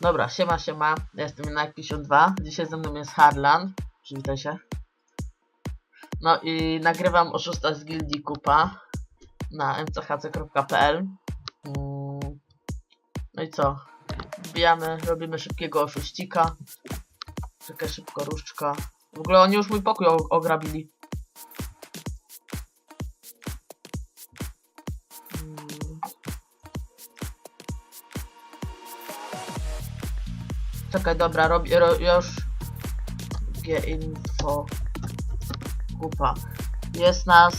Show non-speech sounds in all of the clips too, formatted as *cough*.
Dobra, siema, siema. Ja jestem jednak 52. Dzisiaj ze mną jest Harlan. Przywitaj się. No i nagrywam oszusta z Gildii Kupa na mchc.pl. Mm. No i co? Wbijamy, robimy szybkiego oszuścika. Czekaj, szybko, różdżka. W ogóle oni już mój pokój ograbili. Czekaj, dobra, robię ro, już. G-info. Kupa. Jest nas.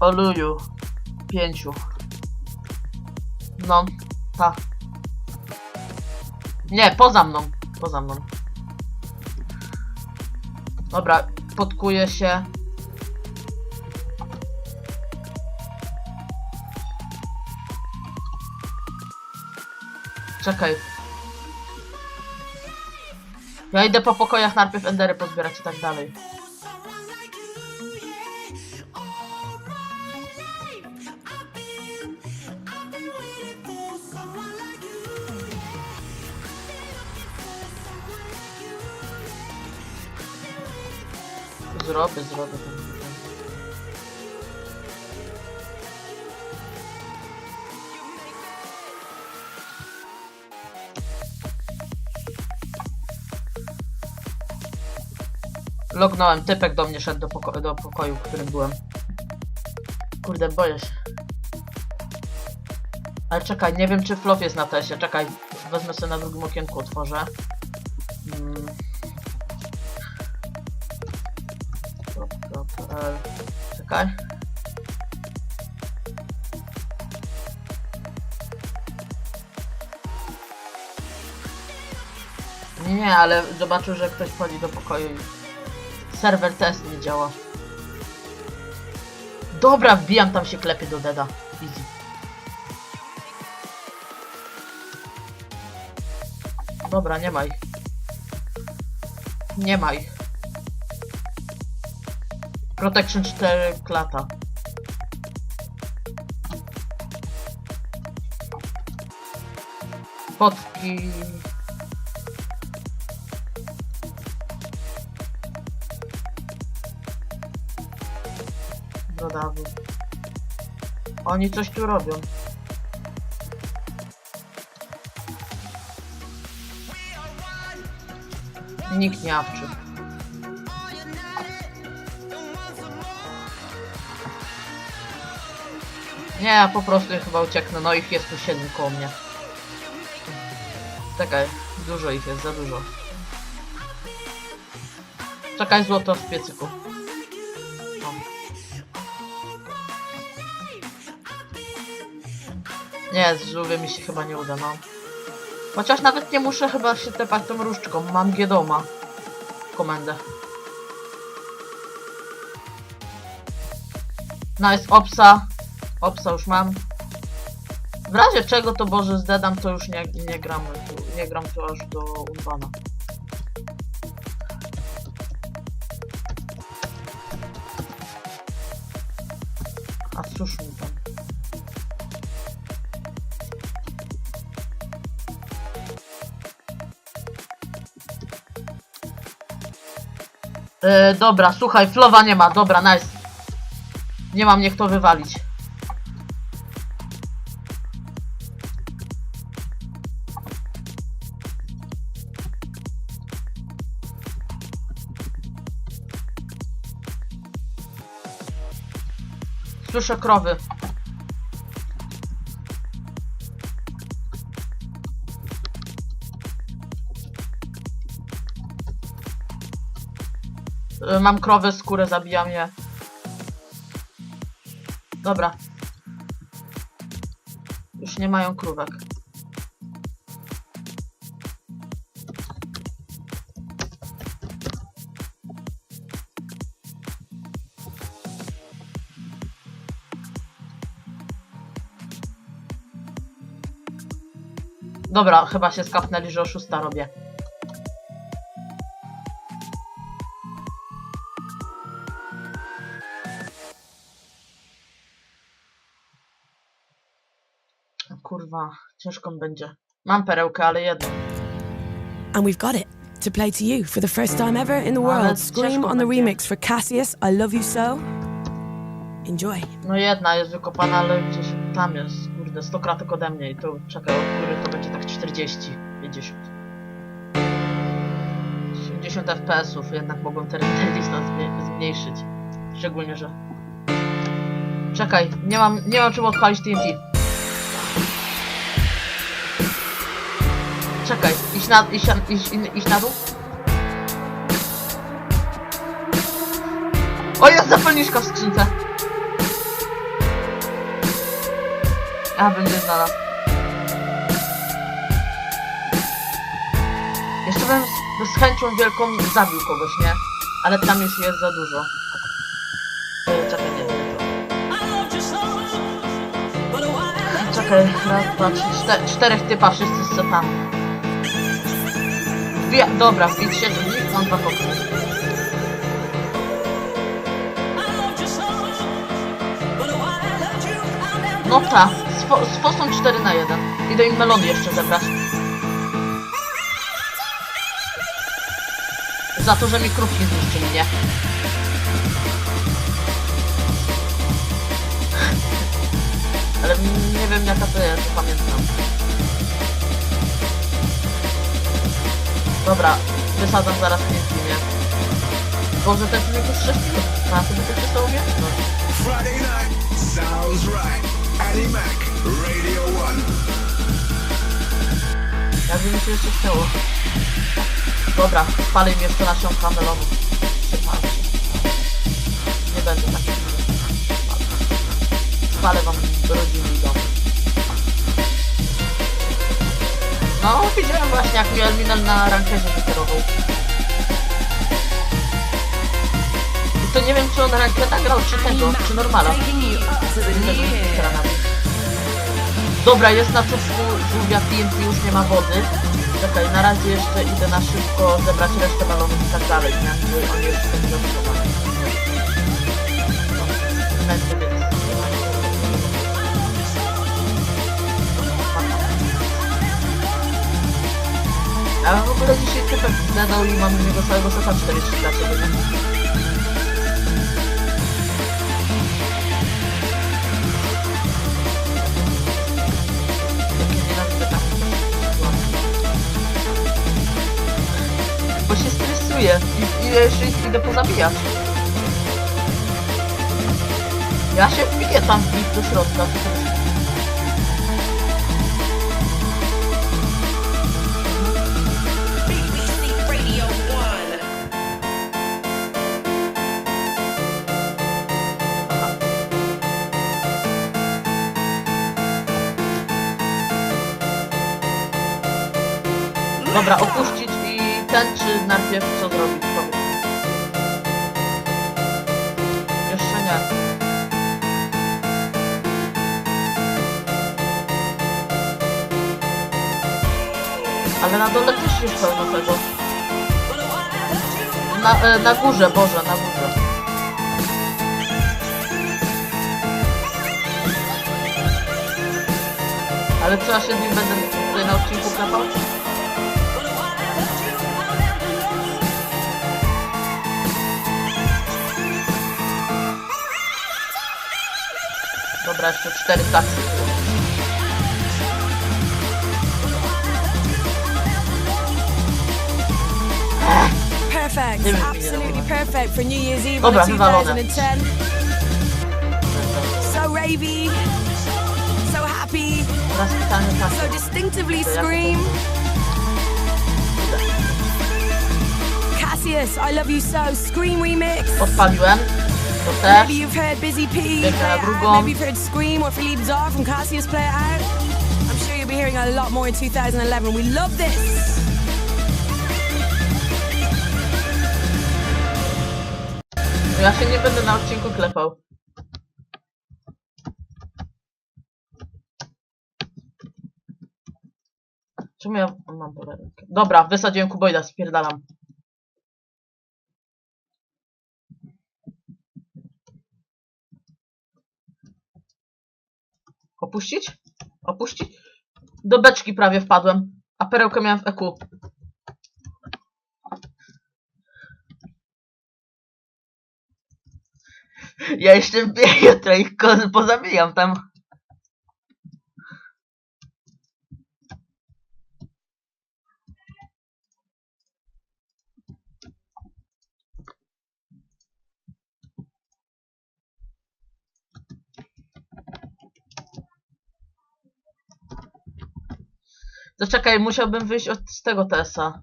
Oluju. Pięciu. No, ta. Nie, poza mną. Poza mną. Dobra, podkuję się. Czekaj. Ja idę po pokojach najpierw endery pozbierać i tak dalej. Zrobię, zrobię. to. Lognąłem, typek do mnie szedł do, poko do pokoju, w którym byłem. Kurde, boję się. Ale czekaj, nie wiem czy flop jest na tesie. Czekaj, wezmę sobie na drugim okienku, otworzę. Mm. Czekaj. Nie, nie, ale zobaczył, że ktoś wchodzi do pokoju serwer test nie działa. Dobra, wbijam tam się klepie do deda. Easy. Dobra, nie ma ich. Nie ma ich. Protection 4 klata. Fotki. Oni coś tu robią. Nikt nie awczy. Nie, ja po prostu chyba ucieknę. No ich jest tu siedmiu koło mnie. Czekaj, dużo ich jest, za dużo. Czekaj, złoto w piecyku. Nie, z żółwie mi się chyba nie uda, no. Chociaż nawet nie muszę chyba się tepać tą różdżką. Mam Giedoma. Komendę. Nice, opsa. Opsa już mam. W razie czego to Boże zdedam, to już nie, nie gramy. Tu, nie gram tu aż do Urbana. A cóż mi tam. Yy, dobra, słuchaj, flowa nie ma, dobra, nice. Nie mam, niech to wywalić. Słyszę krowy. Mam krowę, skórę, zabijam je. Dobra. Już nie mają krówek. Dobra, chyba się skapnęli, że oszusta robię. Kurwa, ciężko mi będzie. Mam perełkę, ale jedną. And we've got it to play to you for the first time ever in the Ale world. Scream ciężko on the będzie. remix for Cassius, I Love You So. Enjoy. No jedna jest wykopana, ale gdzieś tam jest, kurde, 100 kratek ode mnie i tu, czekaj, od góry to będzie tak 40, 50. 70 FPS-ów, jednak mogłem ten ten dystans zmniej- zmniejszyć. Szczególnie, że... Czekaj, nie mam, nie mam czym odpalić TNT. Czekaj, iść na, iść, iść, iść na dół? O, jest zapalniczka w skrzynce! A, będzie znalazł. Jeszcze bym z, z chęcią wielką zabił kogoś, nie? Ale tam już jest za dużo. Czekaj, nie, to. Czekaj, raz, dwa, trzy, czterech typa, wszyscy z setami. Wbija, dobra, wbić się mam dwa koksy. No ta, fo z fosą 4 na 1. Idę im melody jeszcze zebrać. Za to, że mi krówki zniszczyli, nie? Ale nie wiem jaka to jest, pamiętam. Dobra, wysadzam zaraz klientki, nie? Boże, ten filmik już 6 minut. A, to by to przestało mnie? No. Friday night sounds right. Annie Mac, Radio 1. Jakby mi się jeszcze chciało. Dobra, spalę im jeszcze melonów. Przypalę. Nie będę tak Spalę wam rodzinny dom. No, widziałem właśnie jak mi Elminel na rankerze wykierował. To nie wiem czy on rankeda grał, czy tego, czy normala. Dobra, jest na czubku żółwia TNT, już nie ma wody. Czekaj, na razie jeszcze idę na szybko zebrać resztę balonów i tak dalej, nie? Bo on jeszcze będzie obsługiwany. No, Ale w ogóle dzisiaj typek zadał i mam z niego całego seta 40 dla ciebie, nie? Jakie nienawidzę tam. Bo się stresuję i, i jeszcze ich idę pozabijać. Ja się wbiję tam w nich do środka. Dobra, opuścić i ten czy najpierw co zrobić? Powiedz. Jeszcze nie. Ale na dole też jest pełno tego. Na, e, na górze, Boże, na górze. Ale co ja się z nim będę tutaj na odcinku klepał? Dobra, jeszcze cztery taksy. Perfect. Give it to me, Absolutely Laura. perfect for New Year's Eve Dobra, on a wywalone. 2010. So ravey, so happy, Teraz pytanie so takie. distinctively To ja- scream. Cassius, I Love You So, Scream remix. Odpaliłem. To też. Maybe you've heard Busy P, Play Biegnę na drugą. Maybe you've heard Scream or Philippe Czar from Cassius Play It Out. I'm sure you'll be hearing a lot more in 2011. We love this. Ja się nie będę na odcinku klepał. Czemu ja mam polerynkę? Dobra, wysadziłem kuboida, spierdalam. Opuścić? Opuścić? Do beczki prawie wpadłem, a perełkę miałem w EQ. Ja jeszcze wbiegnę, *laughs* ja ich pozabijam tam. To czekaj, musiałbym wyjść od z tego TS-a.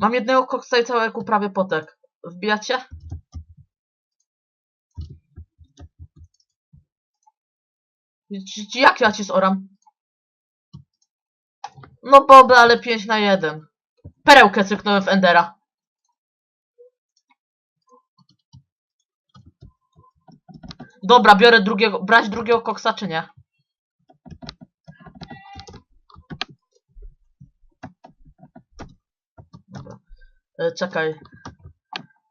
Mam jednego koksa i całego prawie potek. Wbijacie? Ci- ci- Jak ja ci zoram? No boby, ale 5 na 1. Perełkę cyknąłem w Endera. Dobra, biorę drugiego, brać drugiego koksa czy nie? Dobra. E, czekaj.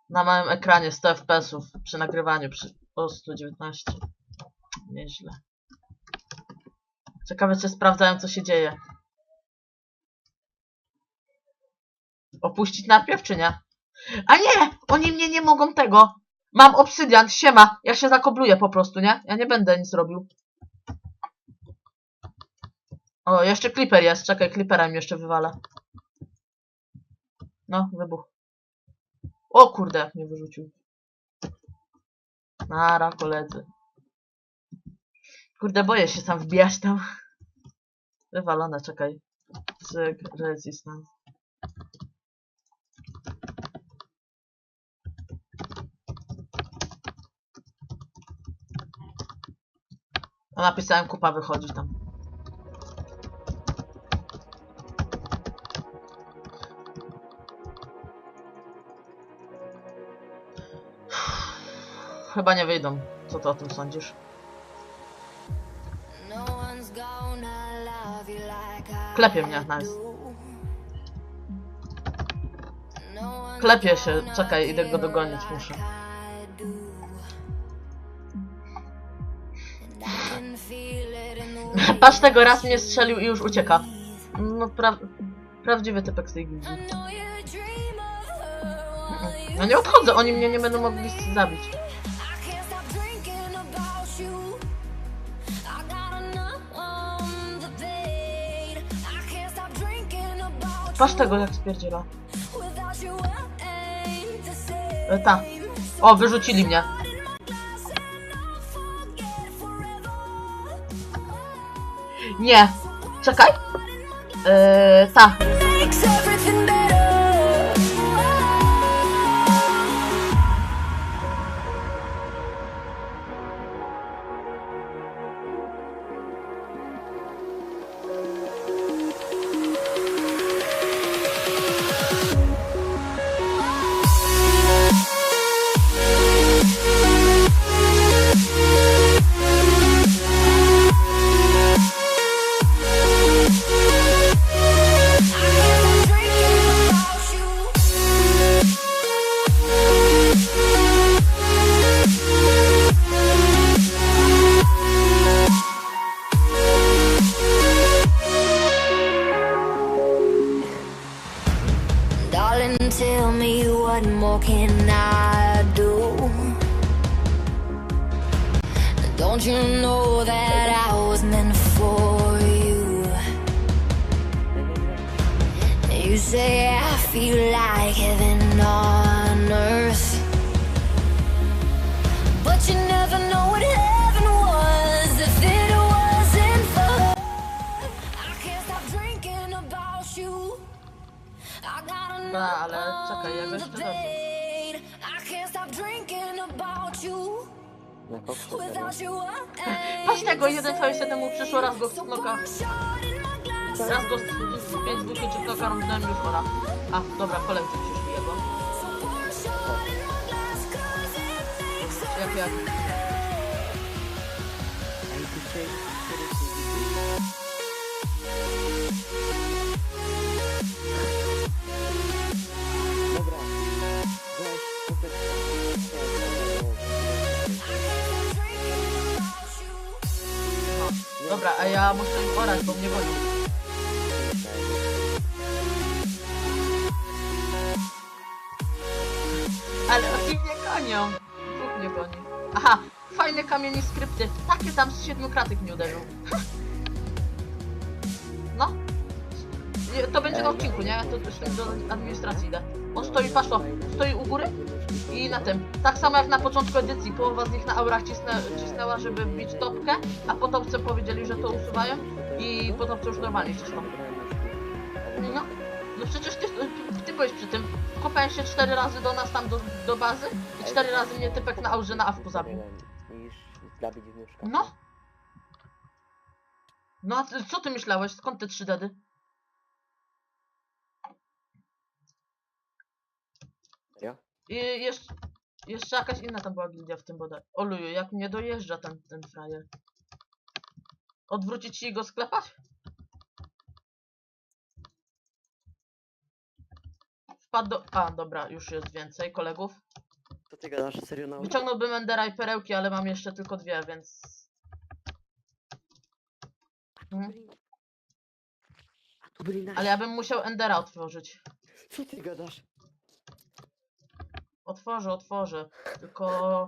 Na małym ekranie 100 FPS-ów przy nagrywaniu przy o 119. Nieźle. Ciekawe czy sprawdzają co się dzieje. Opuścić najpierw czy nie? A nie! Oni mnie nie mogą tego! Mam obsydian, siema! Ja się zakobluję po prostu, nie? Ja nie będę nic robił. O, jeszcze Clipper jest. Czekaj, Clippera mi jeszcze wywala. No, wybuch. O kurde, jak mnie wyrzucił. Nara, koledzy. Kurde, boję się sam wbijać tam. Wywalone, czekaj. Cyk, resistance. A napisałem kupa wychodzi tam. Chyba nie wyjdą. Co ty o tym sądzisz? Klepie mnie, nice. Klepie się, czekaj, idę go dogonić, muszę. Patrz tego, raz mnie strzelił i już ucieka. No, pra prawdziwy typek z tej gildii. No nie odchodzę, oni mnie nie będą mogli zabić. Patrz tego, jak spierdziela. E, ta. O, wyrzucili mnie. Nie. Czekaj. E, ta. Without you, I Patrz tego, jeden cały mu przyszło, raz go w knoka. Raz go z 5 dwóch czy knoka rąbnąłem już ora. A, dobra, koledzy przyszli jego. Jak, jak. Dobra, a ja muszę orać, bo mnie gonią. gonią. Dwóch mnie goni. Aha, fajne kamienie skrypty. Takie tam z siedmiu kratek mnie uderzą. No. To będzie na odcinku, nie? Ja to do administracji idę. On stoi, patrz to, stoi u góry i na tym. Tak samo jak na początku edycji, połowa z nich na aurach cisnę, cisnęła, żeby wbić topkę, a potopce powiedzieli, że to usuwają i potopce już normalnie cisną. No, no przecież ty, ty byłeś przy tym. Kopałem się cztery razy do nas tam do, do bazy i cztery razy mnie typek na aurze na awku zabił. No. No co ty myślałeś? Skąd te trzy dedy? Ja? I jeszcze, jeszcze jakaś inna tam była gildia w tym bodaj. Oluju, jak mnie dojeżdża ten, ten frajer. Odwrócić się i go sklepać? Wpadł do... A, dobra, już jest więcej kolegów. Co ty gadasz? Serio na Wyciągnąłbym Endera i perełki, ale mam jeszcze tylko dwie, więc... A tu byli nasi. Ale ja bym musiał Endera otworzyć. Co ty gadasz? Otworzę, otworzę. Tylko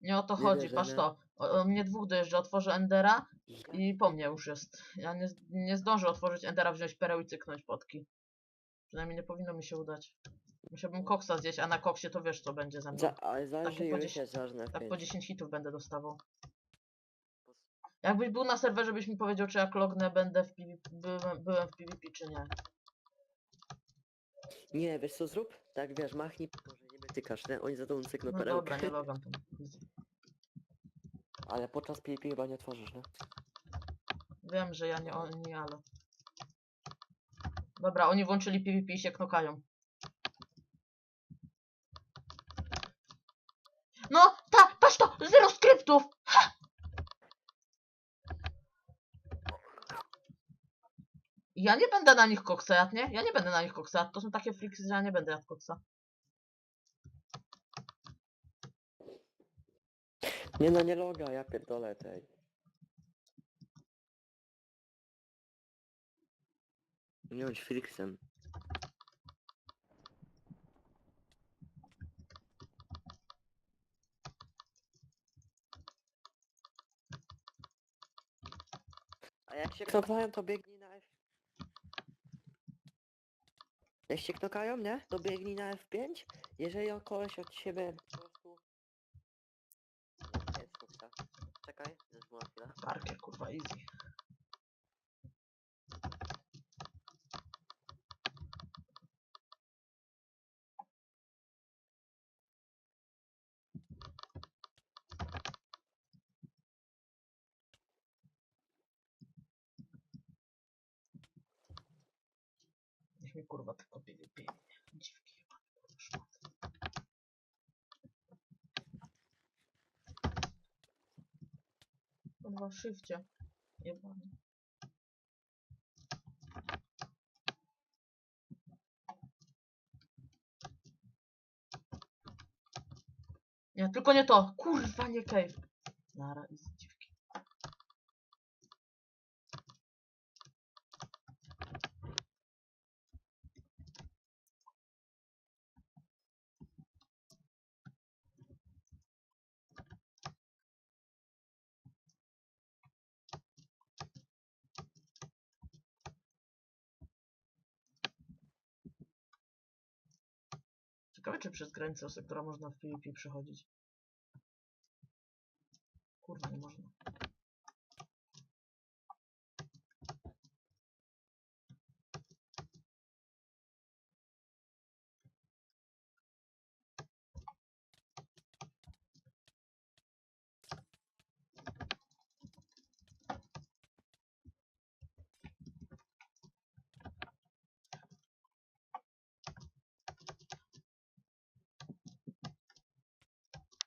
nie o to Nie chodzi. wierzę, Patrz nie. to. O, o mnie dwóch dojeżdża. Otworzę Endera i po mnie już jest. Ja nie, nie zdążę otworzyć Endera, wziąć pereł i cyknąć potki. Przynajmniej nie powinno mi się udać. Musiałbym koksa zjeść, a na koksie to wiesz co będzie ze mną. Za, ale zależy Takie po ile 10 się ważne Tak po 10 hitów będę dostawał. Jakbyś był na serwerze, byś mi powiedział, czy jak lognę będę w PvP, byłem, byłem w PvP, czy nie. Nie, wiesz co zrób? Tak wiesz, machnij, wytykasz, nie? Oni za tą cykną No perełkę. dobra, nie logam tam. Ale podczas PvP chyba nie otworzysz, nie? Wiem, że ja nie, o- nie ale. Dobra, oni włączyli PvP i się knokają. No, ta, patrz to! Zero skryptów! Ha! Ja nie będę na nich koksa jadł, nie? Ja nie będę na nich koksa jadł. To są takie friksy, że ja nie będę jadł koksa. Nie no, nie loga, ja pierdolę tej. Nie bądź Felixem. A jak się knokają, to biegnij na F... Jak się knokają, nie? To biegnij na F5. Jeżeli on koleś od siebie po prostu... Jest, kurwa. Czekaj, już była chwila. Parkier, kurwa, easy. Niech mi kurwa tylko PvP. Dziwki chyba, Kurwa, szybcie. Jebany. Nie, tylko nie to. Kurwa, nie cave. Nara przez granicę sektora można w PvP przechodzić. Kurwa, nie można.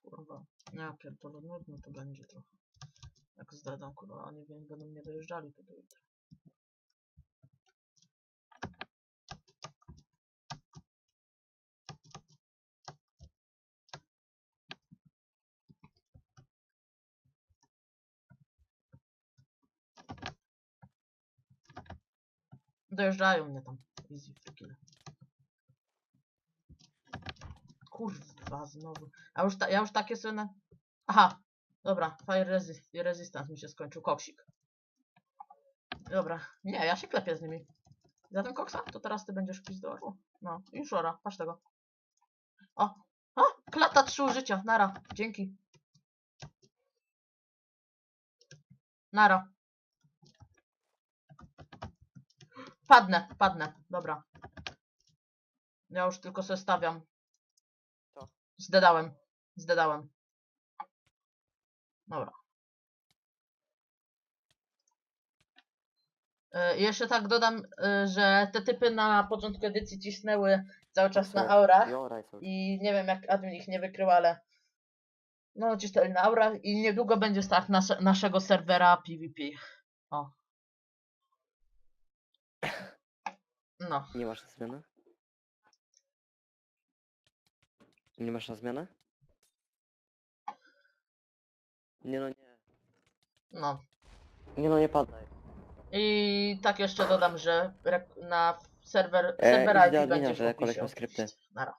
Kurwa. Ja pierdolę, nudno to będzie trochę. Jak zdadam, kurwa, oni wie- będą mnie dojeżdżali to do jutra. Dojeżdżają mnie tam. Easy, free kill. Kurwa. Znowu. A już ta, ja już takie na... Aha, dobra, Fire resist, Resistance mi się skończył, koksik. Dobra, nie, ja się klepię z nimi. Za ten koksa? To teraz ty będziesz pić do orłu. No, i szora, patrz tego. O, o, klata trzy użycia, nara, dzięki. Nara. Padnę, padnę, dobra. Ja już tylko sobie stawiam. Co? Zdedałem, zdedałem. Dobra. E, Jeszcze tak dodam, e, że te typy na początku edycji cisnęły cały czas na aurach i nie wiem jak admin ich nie wykrył, ale no cisnęli na aurach i niedługo będzie start nasze, naszego serwera PvP. O. No. Nie masz na zmianę? Nie masz na zmianę? Nie no nie. No. Nie no nie padaj. I tak jeszcze dodam, że rek- na serwer, E, serwer idź do IP admina, będzie w że koleś opisie ma skrypty. oczywiście. Nara.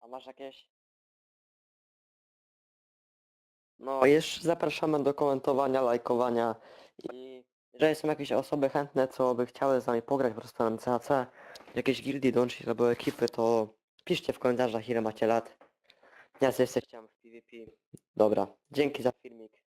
A masz jakieś? No jeszcze zapraszamy do komentowania, lajkowania i jeżeli są jakieś osoby chętne, co by chciały z nami pograć po prostu na MCHC, jakieś gildii dołączyć albo ekipy, to piszcie w komentarzach ile macie lat. Ja jesteście w PvP. Dobra, dzięki za filmik.